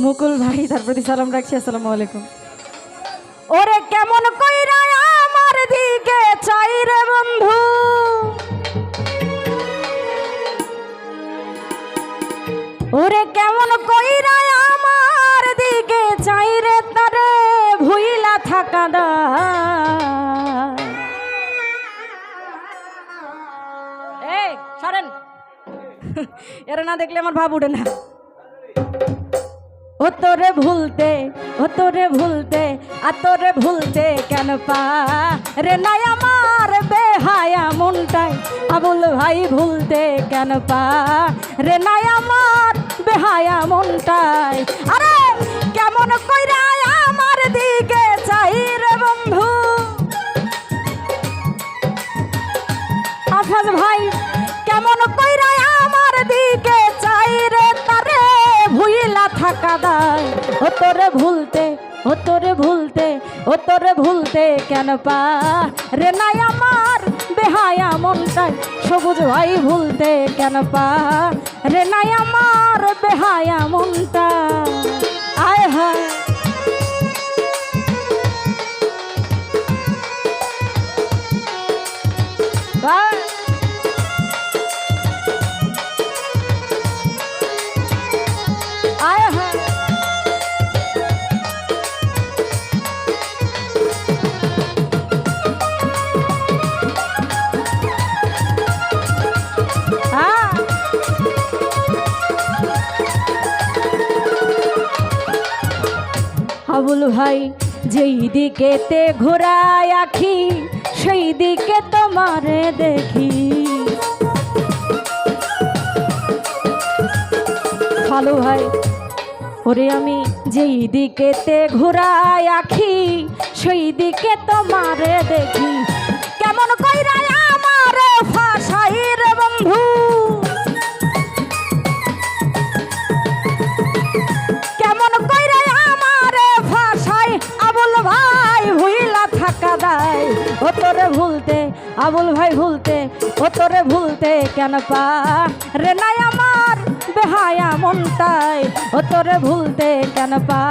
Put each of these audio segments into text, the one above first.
মুকুল ভাই তার প্রতি সালাম রাখছি আসসালামু আলাইকুম। ওরে কেমন কইরা আমার দিকে চাই রে বন্ধু? ওরে কেমন কইরা আমার দিকে চাই রে তারে ভুইলা থাকা দা। এই সরেন। এরা না দেখলে আমার ভাব উঠে না। ও তোরে ভুলতে, ও তোরে ভুলতে, আ তোরে ভুলতে কেন পা? রে নাই আমার বেহায়া মনটাই, আবুল ভাই ভুলতে কেন পা? রে নাই আমার বেহায়া মনটাই, আরে কেমন কইরা আমার দিকে চাই রে বন্ধু? আফাজ ভাই ভুইলা থাকা দায় ও তোরে ভুলতে, ও তোরে ভুলতে, ও তোরে ভুলতে কেন পা? রে নাই আমার বেহায়া মনটাই সবুজ ভাই ভুলতে কেন পা? রে নাই আমার বেহায়া মনটা আয় হায়। আবুল ভাই, যেই দিকেতে ঘোরায় আখি, সেই দিকে তোমারে দেখি। ভালো ভাই, ওরে আমি যেই দিকেতে ঘোরায় আখি, সেই দিকে তোমারে দেখি। ও তোরে ভুলতে কেন পা রে নাই আমার বেহায়া মনটাই? ও তোরে ভুলতে কেন পা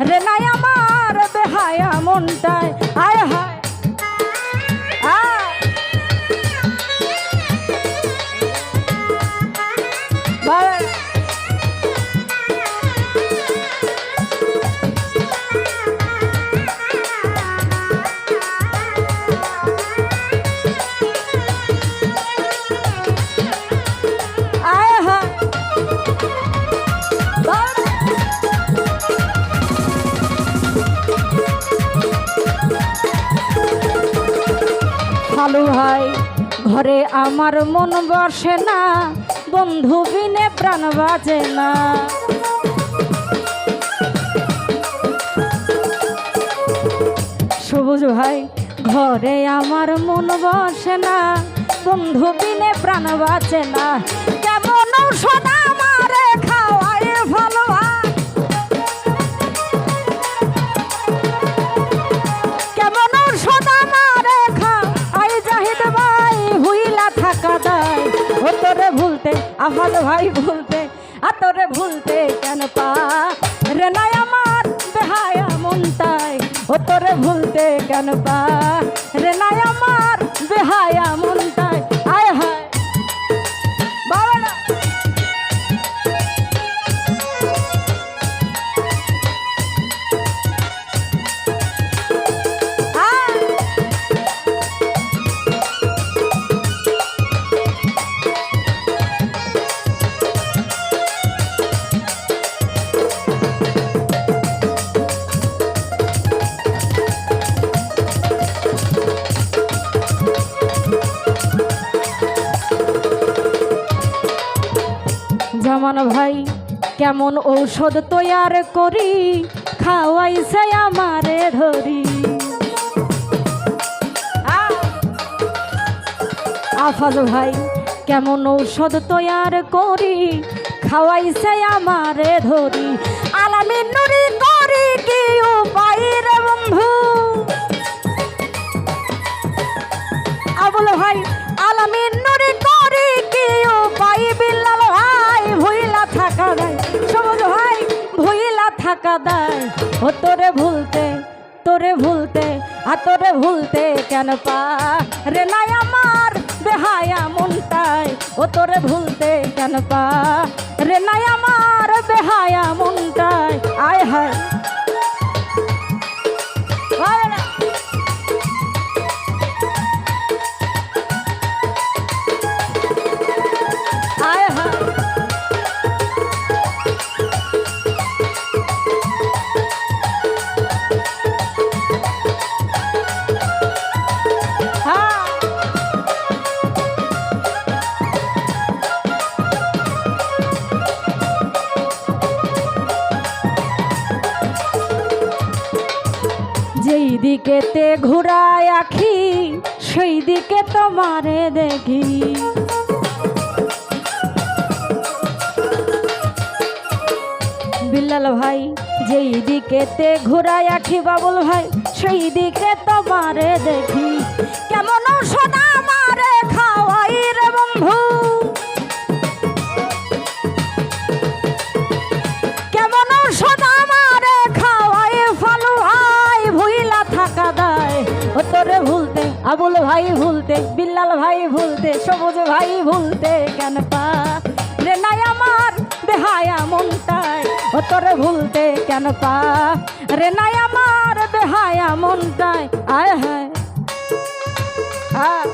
রে নাই আমার বেহায়া মনটাই? আয় হায়। ভালো ভাই ঘরে আমার মন বসে না, বন্ধু বিনে প্রাণ বাজে না। সবুজ ভাই, ঘরে আমার মন বসে না, বন্ধু বিনে প্রাণ বাঁচে না। কেমন ঔষধ ভাই, ভুলতে আতরে তোরে ভুলতে কেন পা? রে নাই আমার বেহায়া মনটাই ও তোরে ভুলতে কেন পা? রে নাই আমার বেহায়া জামান ভাই, কেমন ঔষধ তৈয়ার করি, খাওয়াইছে আমারে ধরি। আফাজ ভাই, কেমন ঔষধ তৈয়ার করি, খাওয়াইছে আমারে ধরি। আলামি নুরি করি কি উপায় রে বন্ধু? আবুল ভাই আলামিন দায় ও তোরে ভুলতে তোরে ভুলতে আর তোরে ভুলতে কেন পা? রে নাই আমার বেহায়া মনটাই, ও তোরে ভুলতে কেন পা? রে নাই আমার বেহায়া মনটাই, আয় হয়। দিকেতে ঘুরায় আখি সেই দিকে তোমারে দেখি। বিল্লাল ভাই, যেই দিকেতে ঘুরায় আখি বাবুল ভাই সেই দিকে তোমারে দেখি। কেমন সোনা ভুলতে আবুল ভাই ভুলতে, বিল্লাল ভাই ভুলতে, সবুজ ভাই ভুলতে কেন পা? রে নাই আমার বেহায়া মনটায় ও তোরে ভুলতে কেন পা? রে নাই আমার বেহায়া মনটায় আয় হ্যাঁ। হ্যাঁ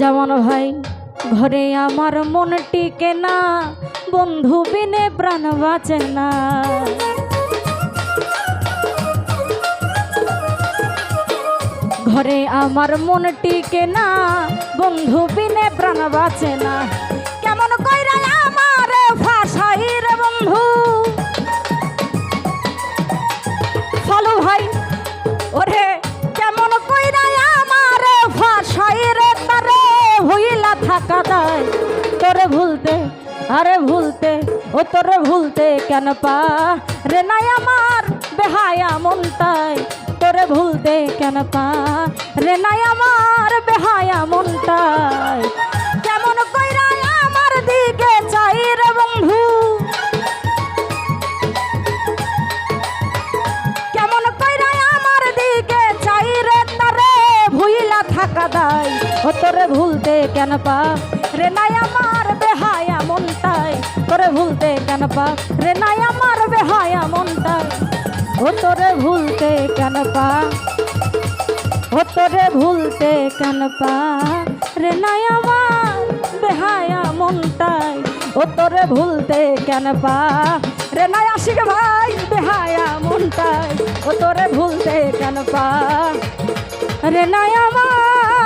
যেমন ভাই ঘরে আমার মন টিকে না, বন্ধু বিনে প্রাণ বাঁচে না। ঘরে আমার মন টিকে না, বন্ধু বিনে প্রাণ বাঁচে না। কেমন কইরা তোরে ভুলতে, আরে ভুলতে, ও তোরে ভুলতে কেন পা? রে নাই আমার বেহায়া মনটাই তোরে ভুলতে কেন পা? রে নাই আমার বেহায়া মনটাই কেমন কইরা আমার দিকে চাই রে বন্ধু? কেমন কইরা আমার দিকে চাই রে তারে ভুইলা থাকা দায়, ও তোরে ভুলতে কেন পা? রে নাই আমার বেহায়া মনটাই। তোরে ভুলতে কেন পা? রে নাই আমার বেহায়া মনটাই। ও তোরে ভুলতে কেন পা? ও তোরে ভুলতে কেন পা? রে নাই আমার বেহায়া মনটাই। ও তোরে ভুলতে কেন পা? রে নাই ভাই বেহায়া মনটাই। ও ভুলতে কেন পা? রে আমার